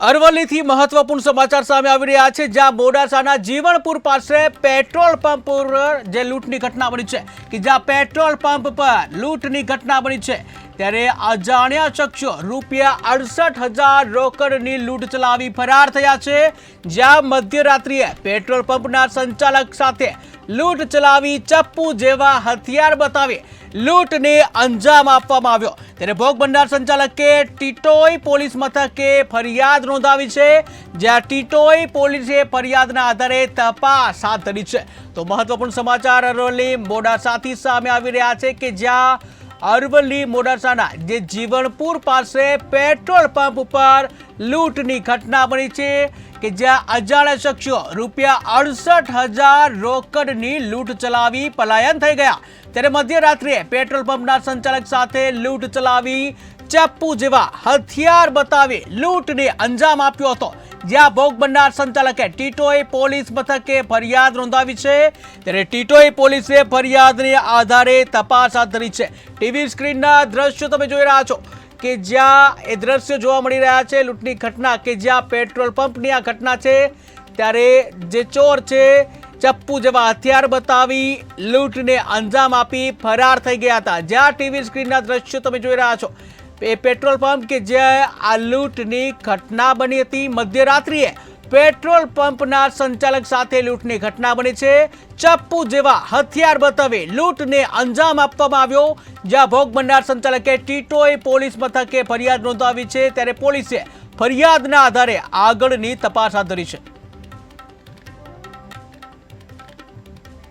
અરવલ્લીથી મહત્વપૂર્ણ સમાચાર સામે આવી રહ્યા છે, જ્યાં મોડાસાના જીવણપુર પાસે પેટ્રોલ પંપ પર જે લૂંટની ઘટના બની છે, કે જ્યાં પેટ્રોલ પંપ પર લૂંટની ઘટના બની છે. ત્યારે અજાણ્યા શખ્સો રૂપિયા અડસઠ હજાર રોકડની લૂંટ ચલાવી ફરાર થયા છે, જ્યાં મધ્યરાત્રિએ પેટ્રોલ પંપના સંચાલક સાથે લૂંટ ચલાવી ચપ્પુ જેવા હથિયાર બતાવી લૂંટને અંજામ આપવામાં આવ્યો. ત્યારે ભોગ ભંડાર સંચાલકે ટીટોઈ પોલીસ મથકે ફરિયાદ નોંધાવી છે, જ્યાં ટીટોઈ પોલીસે ફરિયાદના આધારે તપાસ હાથ ધરી છે. તો મહત્વપૂર્ણ સમાચાર અરવલ્લી મોડાસાથી સામે આવી રહ્યા છે કે જ્યાં અરવલ્લી મોડાસાના જે જીવણપુર પાસે પેટ્રોલ પંપ ઉપર લૂંટની ઘટના બની છે કે જ્યાં અજાણ્યા શખ્સો રૂપિયા અડસઠ હજાર રોકડની લૂંટ ચલાવી પલાયન થઈ ગયા. ત્યારે મધ્યરાત્રિએ પેટ્રોલ પંપના સંચાલક સાથે લૂંટ ચલાવી ચપ્પુ જેવા હથિયાર બતાવી લૂંટને અંજામ આપ્યો હતો. જ્યાં ભોગ બનનાર સંચાલકે ટીટોઈ પોલીસ મથકે ફરિયાદ નોંધાવી છે. ત્યારે ટીટોઈ પોલીસે ફરિયાદને આધારે તપાસ હાથ ધરી છે. ટીવી સ્ક્રીનના દ્રશ્યો તમે જોઈ રહ્યા છો. કે જ્યાં એ દ્રશ્યો જોવા મળી રહ્યા છે, લૂંટની ઘટના કે જ્યાં પેટ્રોલ પંપની આ ઘટના છે, ત્યારે જે ચોર છે, ચપ્પુ જેવા હથિયાર બતાવી લૂંટને અંજામ આપી ફરાર થઈ ગયા હતા. જ્યાં ટીવી સ્ક્રીનના દ્રશ્યો તમે જોઈ રહ્યા છો, એ પેટ્રોલ પંપ કે જ્યાં આ લૂંટની ઘટના બની હતી. મધ્યરાત્રિએ પેટ્રોલ પંપના સંચાલક સાથે લૂંટની ઘટના બની છે. ચપ્પુ જેવા હથિયાર બતાવી લૂંટને અંજામ આપવામાં આવ્યો. જ્યાં ભોગ બનનાર સંચાલકે ટીટોએ પોલીસ મથકે ફરિયાદ નોંધાવી છે. ત્યારે પોલીસે ફરિયાદના આધારે આગળની તપાસ હાથ ધરી છે.